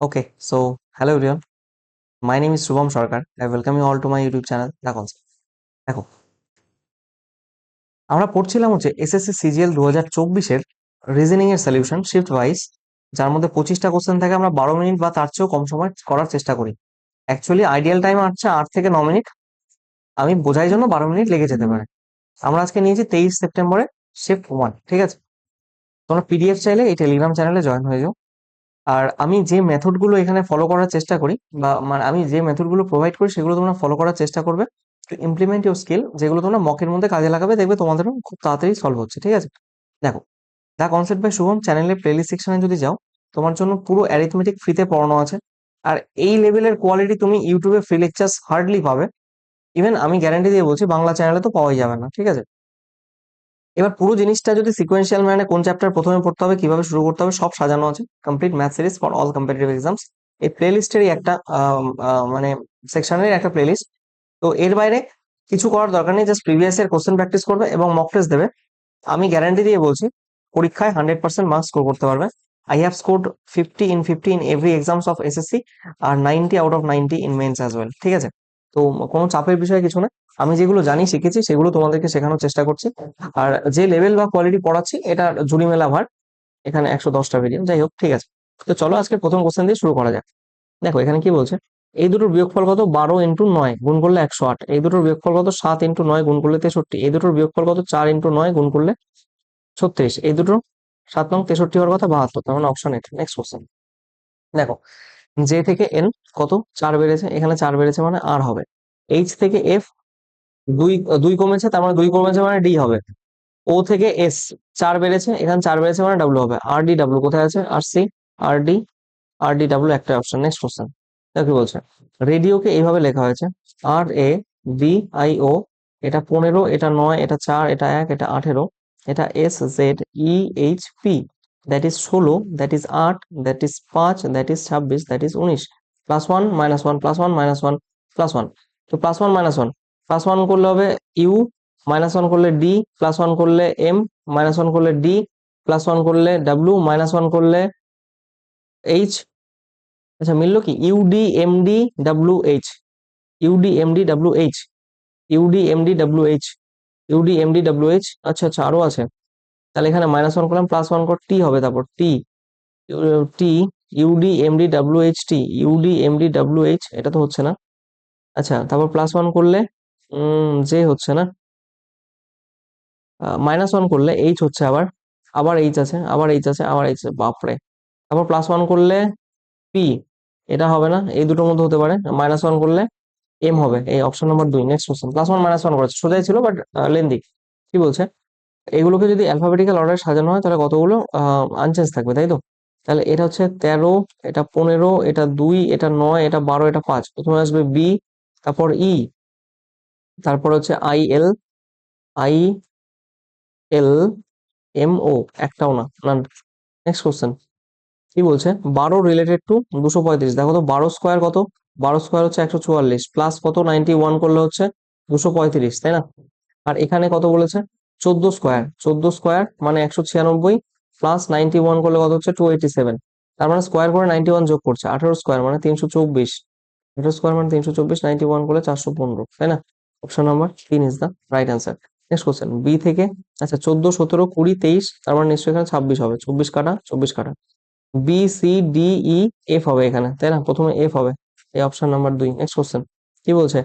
Okay, so hello everyone. My name is Shubham Sarkar. I welcome you all to my YouTube channel, The. দেখো আমরা পড়ছিলাম হচ্ছে SSC CGL দু হাজার চব্বিশের রিজনিং এর সলিউশন শিফট ওয়াইজ যার মধ্যে পঁচিশটা কোশ্চেন থাকে আমরা বারো মিনিট বা তার চেয়েও কম সময় করার চেষ্টা করি অ্যাকচুয়ালি আইডিয়াল টাইম হচ্ছে আট থেকে ন মিনিট আমি বোঝাই জন্য বারো মিনিট লেগে যেতে পারে আমরা আজকে নিয়েছি তেইশ সেপ্টেম্বরে শিফট ওয়ান ঠিক আছে তোমরা পিডিএফ চাইলে এই টেলিগ্রাম চ্যানেলে জয়েন হয়ে যাও আর আমি যে মেথডগুলো এখানে ফলো করার চেষ্টা করি, বা মানে আমি যে মেথডগুলো প্রোভাইড করি, সেগুলো তোমরা ফলো করার চেষ্টা করবে। টু ইমপ্লিমেন্ট ইউর স্কিল যেগুলো তোমরা মকের মধ্যে কাজে লাগাবে, দেখবে তোমাদেরও খুব তাড়াতাড়ি সলভ হচ্ছে, ঠিক আছে? দেখো দা কনসেপ্ট বাই শুভম চ্যানেলের প্লেলিস্ট সেকশনে যদি যাও, তোমার জন্য পুরো অ্যারিথমেটিক ফ্রিতে পড়ানো আছে। আর এই লেভেলের কোয়ালিটি তুমি ইউটিউবে ফ্রি লেকচার্স হার্ডলি পাবে। ইভেন আমি গ্যারান্টি দিয়ে বলছি, বাংলা চ্যানেলে তো পাওয়াই যাবে না, ঠিক আছে? এবার পুরো জিনিসটা যদি সিকোয়েন্সিয়াল মানে কোন চ্যাপ্টার প্রথমে পড়তে হবে, কীভাবে শুরু করতে হবে, সব সাজানো আছে। Complete math series for all competitive exams এই প্লে লিস্টেরই একটা মানে সেকশনের একটা প্লে লিস্ট তো এর বাইরে কিছু করার দরকার নেই জাস্ট প্রিভিয়াস এর কোশ্চেন প্র্যাকটিস করবে এবং মক টেস্ট দেবে। আমি গ্যারান্টি দিয়ে বলছি, পরীক্ষায় হান্ড্রেড পার্সেন্ট মার্কস স্কোর করতে পারবে। I have scored fifty in fifty in every exams of SSC R ninety out of ninety in mains as well ঠিক আছে? তো কোনো চাপের বিষয় কিছু না আমি যেগুলো জানি, শিখেছি, সেগুলো তোমাদেরকে শেখানোর চেষ্টা করছি। আর যে লেভেল বা কোয়ালিটি পড়াচ্ছি, এটা জুড়ি মেলা ভার। এখানে একশো দশটা ভিডিও যাই হোক, ঠিক আছে। তো চলো আজকে প্রথম কোশ্চেন দিয়ে শুরু করা যাক। দেখো, এখানে কি বলছে? এই দুটোর বিয়োগফল কত? বারো ইন্টু নয়, গুণ করলে একশো আট। এই দুটোর বিয়োগফল কত? সাত ইন্টু নয়, গুণ করলে তেষট্টি। এই দুটোর বিয়োগফল কত? চার ইন্টু নয়, গুণ করলে ছত্রিশ। এই দুটো সাত নং তেষট্টি হওয়ার কথা বাহাত্তর। তার মানে অপশন এটা নেক্সট কোশ্চেন দেখো জে থেকে এন কত? চার বেড়েছে। এখানে চার বেড়েছে মানে আর হবে। এইচ থেকে এফ দুই দুই কমেছে, তার মানে দুই কমেছে মানে ডি হবে। ও থেকে এস চার বেড়েছে, এখানে চার বেড়েছে মানে ডাব্লু হবে। আর ডি ডাব্লু কোথায় আছে? আর সি আর ডি আর ডি ডাব্লু একটা অপশন নেক্সট কোশ্চেন কি বলছে? রেডিওকে এইভাবে লেখা হয়েছে। আর এ বি আই ও এটা পনেরো, এটা নয়, এটা চার, এটা এক, এটা আঠেরো, এটা S Z E H P that is ষোলো দ্যাট ইজ আট দ্যাট ইজ পাঁচ দ্যাট ইজ ছাব্বিশ দ্যাট ইজ উনিশ। Plus one minus one plus one minus one plus one তো plus one minus one plus one করলে হবে U minus one করলে D plus one করলে এম মাইনাস ওয়ান করলে D plus one করলে W minus one করলে H আচ্ছা মিললো কি? U D M D W H U D M D W H U D M D W H U D M D W H আচ্ছা আচ্ছা আরও আছে। তাহলে এখানে মাইনাস ওয়ান করলাম প্লাস ওয়ান কর টি হবে তারপর T T U D M D W H T U D M D W H এটা তো হচ্ছে না। আচ্ছা তারপর প্লাস ওয়ান করলে উম জে হচ্ছে না। মাইনাস ওয়ান করলে এইচ হচ্ছে আবার আবার এইচ আছে, আবার এইচ আছে, আবার এইচ আছে, বাপরে। তারপর প্লাস ওয়ান করলে পি এটা হবে না, এই দুটোর মধ্যে হতে পারে। মাইনাস ওয়ান করলে এম হবে, এই অপশন নাম্বার দুই next question plus one minus one করেছে, সোজাই ছিল বাট লেন্দি কি বলছে? এগুলোকে যদি অ্যালফাবেটিক্যাল অর্ডারে সাজানো হয়, তাহলে কতগুলো? আনচেঞ্জ থাকবে, তাই তো? তাহলে এটা হচ্ছে তেরো, এটা পনেরো, এটা দুই, এটা নয়, এটা বারো, এটা পাঁচ। প্রথমে আসবে বি তারপর ই তারপর হচ্ছে I L I L M O, একটাও না নেক্সট কোশ্চেন কি বলছে? বারো রিলেটেড টু দুশো পঁয়ত্রিশ। দেখো তো, বারো স্কোয়ার কত? বারো স্কোয়ার হচ্ছে একশো চুয়াল্লিশ প্লাস কত? নাইনটি ওয়ান করলে হচ্ছে দুশো পঁয়ত্রিশ, তাই না? আর এখানে কত বলেছে? চোদ্দ স্কোয়ার চোদ্দ স্কোয়ার মানে একশো ছিয়ানব্বই প্লাস নাইনটি ওয়ান করলে কত হচ্ছে? টু এইটি সেভেন তার মানে স্কোয়ার করে নাইনটি ওয়ান যোগ করছে, আঠারো স্কোয়ার মানে তিনশো চব্বিশ। আঠারো স্কোয়ার মানে তিনশো চব্বিশ নাইনটি ওয়ান করলে চারশো পনেরো, তাই না? অপশন নাম্বার তিন is the right answer next question B থেকে আচ্ছা চোদ্দ, সতেরো, কুড়ি, তেইশ, তার মানে নিশ্চয়ই এখানে ছাব্বিশ হবে, চব্বিশ কাটা চব্বিশ কাটা। B C D E F হবে এখানে, তাই না? প্রথমে এফ হবে, এই অপশন নাম্বার দুই। নেক্সট কোশ্চেন কি বলছে?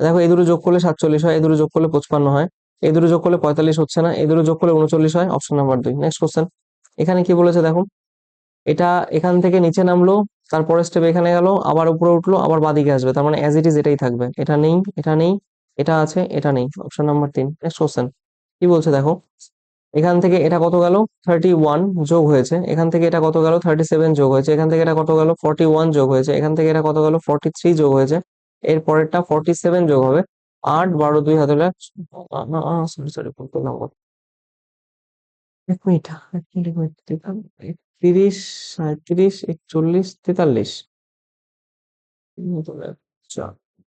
দেখো, এই দুটো যোগ করলে সাতচল্লিশ হয়, এই দুটো যোগ করলে পঁচপান্ন হয়, এই দুটো যোগ করলে পঁয়তাল্লিশ হচ্ছে না, এই দুটো যোগ করলে উনচল্লিশ হয় অপশন নাম্বার দুই। নেক্সট কোশ্চেন এখানে কি বলেছে দেখো? এটা এখান থেকে নিচে নামলো তারপরে স্টেপ এখানে গেল, আবার উপরে উঠল, আবার বাদিকে আসবে, তার মানে অ্যাজ ইট ইজ এটাই থাকবে। এটা নেই এটা নেই এটা আছে, এটা নেই। অপশন নাম্বার তিন নেক্সট কোশ্চেন কি বলছে দেখো? এখান থেকে এটা কত গেল? থার্টি ওয়ান যোগ হয়েছে। এখান থেকে এটা কত গেল? থার্টি সেভেন যোগ হয়েছে। এখান থেকে এটা কত গেল? ফর্টি ওয়ান যোগ হয়েছে। এখান থেকে এটা কত গেল? ফর্টি থ্রি যোগ হয়েছে। এর পরেরটা ফর্টি সেভেন যোগ হবে। আট বারো দুই হাতে সরি সরি নম্বর এক মিনিট সাঁত্রিশ একচল্লিশ, তেতাল্লিশ।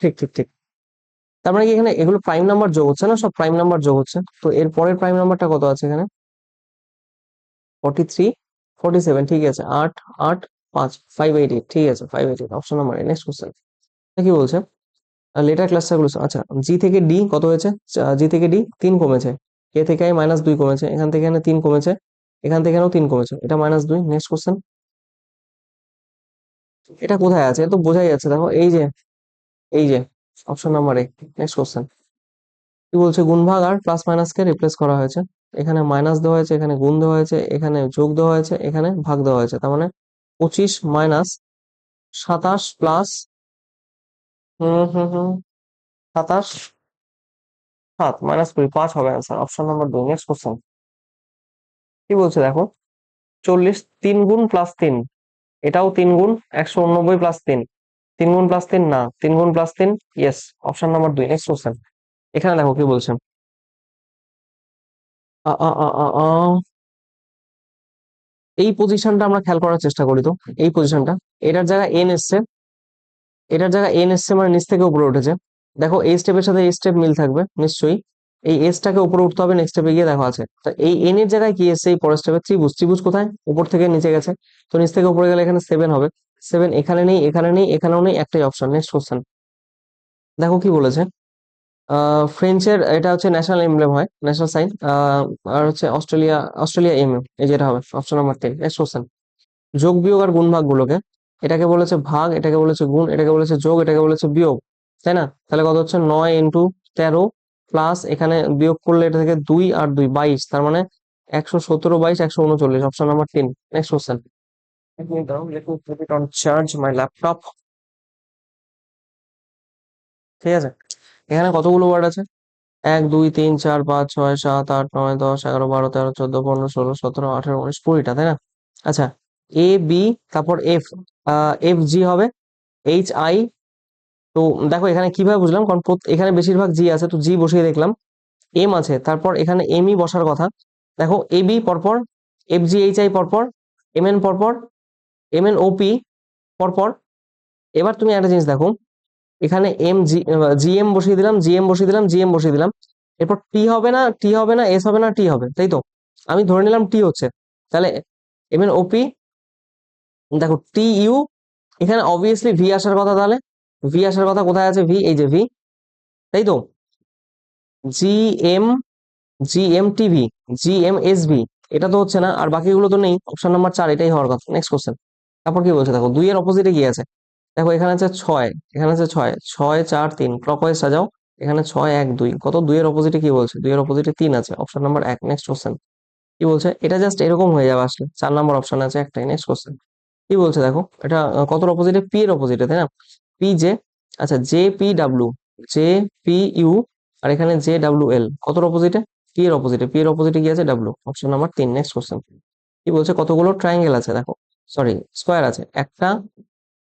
ঠিক ঠিক ঠিক। তার মানে কি এখানে এগুলো প্রাইম নাম্বার যোগ হচ্ছে না? সব প্রাইম নাম্বার যোগ হচ্ছে। তো এর পরের প্রাইম নাম্বারটা কত আছে এখানে? ফর্টি থ্রি ফর্টি সেভেন ঠিক আছে। আট আট, পাঁচ ফাইভ এইট এইট ঠিক আছে five eight eight option number A next question কি বলছে? লেটার ক্লাস্টারগুলো আচ্ছা জি থেকে ডি কত হয়েছে? জি থেকে ডি তিন কমেছে। কে থেকে আই মাইনাস দুই কমেছে। এখান থেকে এখানে তিন কমেছে। এখান থেকে এখানেও তিন কমেছে। এটা মাইনাস দুই নেক্সট কোশ্চেন এটা কোথায় আছে? এ তো বোঝাই যাচ্ছে। দেখো, এই যে এই যে option number A next question কি বলছে? গুণভাগ আর প্লাস মাইনাস কে রিপ্লেস করা হয়েছে। এখানে মাইনাস দেওয়া হয়েছে, এখানে গুণ দেওয়া হয়েছে, এখানে যোগ দেওয়া হয়েছে, এখানে ভাগ দেওয়া হয়েছে। তার মানে পঁচিশ মাইনাস সাতাশ প্লাস হুম হুম হুম, সাতাশ সাত মাইনাস কুড়ি, পাঁচ হবে অ্যান্সার অপশন নাম্বার দুই। নেক্সট কোশ্চেন কি বলছে? দেখো, চল্লিশ তিন গুণ প্লাস তিন। এটাও তিন গুণ, একশো উননব্বই প্লাস তিন। তিন গুণ প্লাস তিন, না, তিন গুণ প্লাস তিন ইয়েস অপশন নাম্বার দুই নেক্সট কোশ্চেন এখানে দেখো কি বলছেন। এই পজিশনটা আমরা খেয়াল করার চেষ্টা করি তো, এই পজিশনটা এটার জায়গায় এন এসছে। এটার জায়গায় এন এসছে মানে নিচ থেকে উপরে উঠেছে। দেখো, এই স্টেপের সাথে এই স্টেপ মিল থাকবে, নিশ্চয়ই। এই এসটাকে উপরে উঠতে হবে নেক্সট স্টেপে গিয়ে দেখো আছে। তো এই এন এর জায়গায় কি এসছে? এই পরের স্টেপে ত্রিভুজ। ত্রিভুজ কোথায়? উপর থেকে নিচে গেছে। তো নিচ থেকে উপরে গেলে এখানে সেভেন হবে। সেভেন এখানে নেই এখানে নেই, এখানেও নেই, একটাই অপশন নেক্সট কোশ্চেন দেখো কি বলেছে? ফ্রেঞ্চের এটা হচ্ছে ন্যাশনাল এমব্লেম হয় ন্যাশনাল সাইন আর হচ্ছে অস্ট্রেলিয়া অস্ট্রেলিয়া এম এই যেটা হবে option number ten next question যোগ, বিয়োগ আর গুণ ভাগ গুলোকে এটাকে বলেছে ভাগ, এটাকে বলেছে গুণ, এটাকে বলেছে যোগ, এটাকে বলেছে বিয়োগ, তাই না? তাহলে কত হচ্ছে? নয় ইন্টু তেরো প্লাস এখানে বিয়োগ করলে এটা থেকে দুই আর দুই, বাইশ, তার মানে একশো সতেরো, বাইশ, একশো উনচল্লিশ অপশন নাম্বার তিন নেক্সট কোশ্চেন এক মিনিট দাঁড়াও let me put it on charge my laptop ঠিক আছে? এখানে কতগুলো ওয়ার্ড আছে? এক, দুই, তিন, চার, পাঁচ, ছয়, সাত, আট, নয়, দশ, এগারো, বারো, তেরো, চোদ্দ, পনেরো, ষোলো, সতেরো, আঠারো, উনিশ কুড়িটা তাই না? আচ্ছা এ বি তারপর এফ এফ জি হবে? এইচ আই তো দেখো এখানে কীভাবে বুঝলাম? কারণ এখানে বেশিরভাগ জি আছে, তো জি বসিয়ে দেখলাম। এম আছে, তারপর এখানে এম ই বসার কথা। দেখো এ বি পরপর এফ জি এইচ আই পরপর এম এন পরপর এম এন ও পি পরপর। এবার তুমি একটা জিনিস দেখো, এখানে এম জি জি এম বসিয়ে দিলাম জি এম বসিয়ে দিলাম জি এম বসিয়ে দিলাম। এরপর টি হবে না টি হবে না এস হবে না টি হবে, তাই তো? আমি ধরে নিলাম টি হচ্ছে। তাহলে এম এন ওপি দেখো টি ইউ এখানে অবভিয়াসলি ভি আসার কথা তাহলে। ভি আসার কথা কোথায় আছে? ভি এই যে ভি তাই তো? G M G M T V G M S V এটা তো হচ্ছে না, আর বাকিগুলো তো নেই। অপশন নাম্বার চার, এটাই হওয়ার কথা। নেক্সট কোশ্চেন তারপর কি বলছে? দেখো দুই এর অপোজিটে কি আছে। দেখো, এখানে আছে ছয়, এখানে আছে ছয় ছয়, চার, তিন ক্লকওয়াইজ সাজাও। এখানে ছয়, এক, দুই। কত? দুইয়ের অপোজিটে কি বলছে? দুইয়ের অপোজিটে তিন আছে। অপশন নাম্বার এক নেক্সট কোশ্চেন কি বলছে? এটা জাস্ট এরকম হয়ে যাবে আসলে। চার নাম্বার অপশন আছে একটাই নেক্সট কোশ্চেন কি বলছে? দেখো, এটা কতর অপোজিটে পি এর অপোজিটে তাই না? পি জে আচ্ছা J P W J P U আর এখানে জে ডাব্লিউ এল কতর অপোজিটে পি এর অপোজিটে পি এর অপোজিটে কি আছে ডাব্লিউ অপশন নাম্বার তিন নেক্সট কোশ্চেন কি বলছে? কতগুলো ট্রায়াঙ্গেল আছে? দেখো সরি স্কোয়ার আছে। একটা,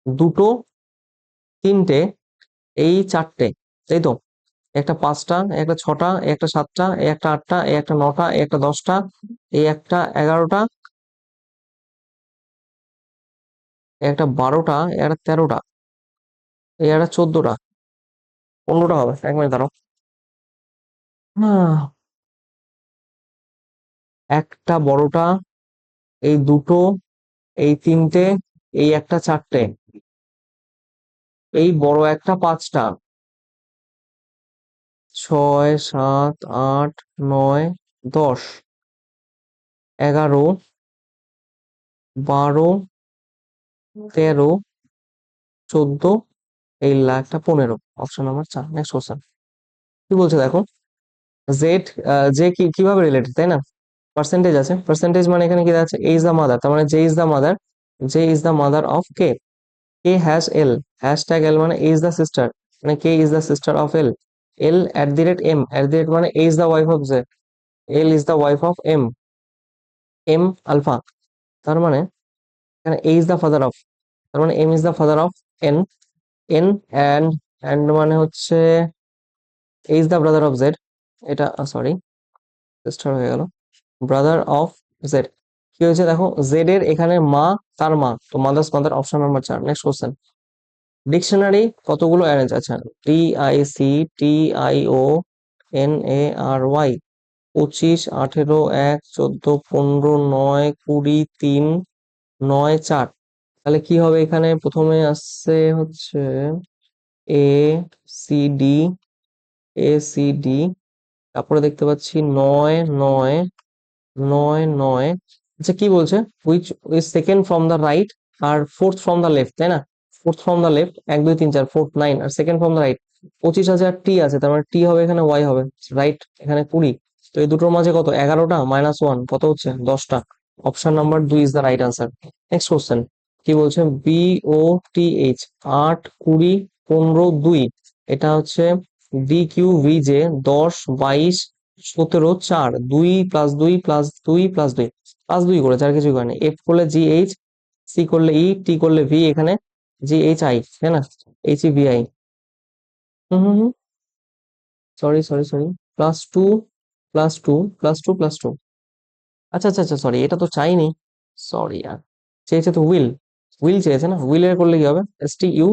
দুটো, তিনটে, এই চারটে, তাই তো? একটা পাঁচটা, একটা ছটা একটা সাতটা একটা আটটা একটা নটা একটা দশটা, এই একটা এগারোটা একটা বারোটা একটা তেরোটা, এই একটা চোদ্দটা, পনেরোটা হবে। এক মিনিট দাঁড়াও। একটা বড়টা, এই দুটো এই তিনটে, এই একটা চারটে, এই বড় একটা পাঁচটা। ছয়, সাত, আট, নয়, দশ, এগারো, বারো, তেরো, চোদ্দ, এই লাখটা পনেরো। অপশন নাম্বার চার নেক্সট কোশ্চেন কি বলছে দেখো? জেড জে কি, কীভাবে রিলেটেড তাই না? পার্সেন্টেজ আছে পার্সেন্টেজ মানে এখানে কি আছে এ ইজ দ্য মাদার তার মানে J is the mother J is the mother of K K hash L hashtag L মানে এ ইজ দ্য সিস্টার মানে K is the sister of L L at the rate M at the rate মানে A is the wife of J L is the wife of M M alpha তার মানে এখানে A is the father of তার মানে M is the father of N N and and মানে হচ্ছে A is the brother of Z এটা sorry sister হয়ে গেল ব্রাদার অফ জেড কি হয়েছে দেখো? জেড এর এখানে মা, তার মা। তো মাদার্স মাদার অপশন নাম্বার চার। নেক্সট কোশ্চেন ডিকশনারি কতগুলো অ্যারেঞ্জ আছে? T I C T I O N A R Y পঁচিশ, আঠেরো, এক, চোদ্দ, পনেরো, নয়, কুড়ি, তিন, নয়, চার। তাহলে কি হবে এখানে? প্রথমে আসছে হচ্ছে A C D A C D তারপরে দেখতে পাচ্ছি নয় নয় নয় নয়। আচ্ছা কি বলছে? Which is second from the right R fourth from the left তাই না? ফোর্থ ফ্রম দ্য লেফট এক, দুই, তিন, চার ফোর্থ নাইন আর সেকেন্ড ফ্রম দ্য রাইট পঁচিশ হাজার টি আছে, তার মানে টি হবে এখানে ওয়াই হবে রাইট এখানে কুড়ি। তো এই দুটোর মাঝে কত? এগারোটা মাইনাস ওয়ান কত হচ্ছে? দশটা। অপশন নাম্বার দুই is the right answer next question কি বলছে? বি ও টি এইচ আট, কুড়ি, পনেরো, দুই। এটা হচ্ছে ডি কিউ ভি জে দশ, বাইশ সতেরো, চার, দুই প্লাস দুই প্লাস দুই প্লাস দুই প্লাস দুই করেছে আর কিছুই করেনি এফ করলে জি এইচ সি করলে ই টি করলে ভি এখানে জি এইচ আই তাই না? H E V I hmm hmm hmm. Sorry sorry sorry plus two plus two plus two plus two আচ্ছা আচ্ছা আচ্ছা সরি এটা তো চাইনি। সরি আর চেয়েছে তো উইল উইল চেয়েছে না? উইলের করলে কি হবে? S T U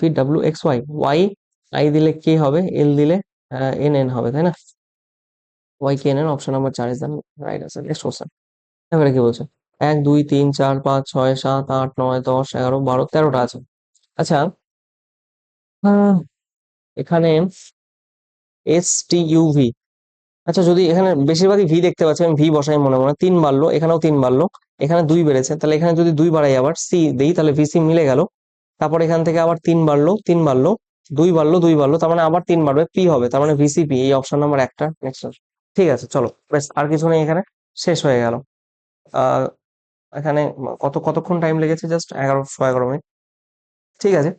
V W X Y Y I দিলে কে হবে এল দিলে এন এন হবে, তাই না? Y K N option number চার is the right answer next question এবারে কি বলছে? এক, দুই, তিন, চার, পাঁচ, ছয়, সাত, আট, নয়, দশ, এগারো, বারো, তেরোটা আছে। আচ্ছা এখানে এস টি ইউ ভি আচ্ছা যদি এখানে বেশিরভাগই ভি দেখতে পাচ্ছি, আমি ভি বসাই মনে মনে। তিন বাড়লো, এখানেও তিন বাড়লো, এখানে দুই বেড়েছে। তাহলে এখানে যদি দুই বাড়াই আবার সি দেই, তাহলে ভি সি মিলে গেল। তারপর এখান থেকে আবার তিন বাড়লো তিন বাড়লো, দুই বাড়লো দুই বাড়লো, তার মানে আবার তিন বাড়বে পি হবে। তার মানে ভিসিপি এই অপশন নাম্বার একটা নেক্সট ঠিক আছে, চলো। বেশ, আর কিছু নেই এখানে। শেষ হয়ে গেল। এখানে কত, কতক্ষণ টাইম লেগেছে? জাস্ট এগারোশো এগারো মিনিট। ঠিক আছে।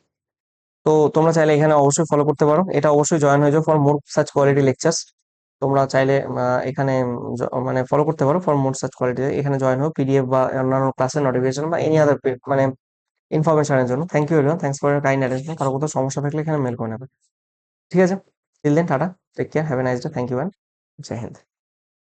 তো তোমরা চাইলে এখানে অবশ্যই ফলো করতে পারো। এটা অবশ্যই জয়েন হয়ে যাও for more search quality lectures তোমরা চাইলে এখানে মানে ফলো করতে পারো ফর মোর সার্চ কোয়ালিটি এখানে জয়েন হও পিডিএফ বা অন্যান্য ক্লাসের নোটিফিকেশন বা এনি আদার মানে ইনফরমেশনের জন্য। Thank you everyone thanks for your kind attention কারও কোথাও সমস্যা থাকলে এখানে মেল করে নেবে। ঠিক আছে? Till then tata. Take care have a nice day thank you and Jed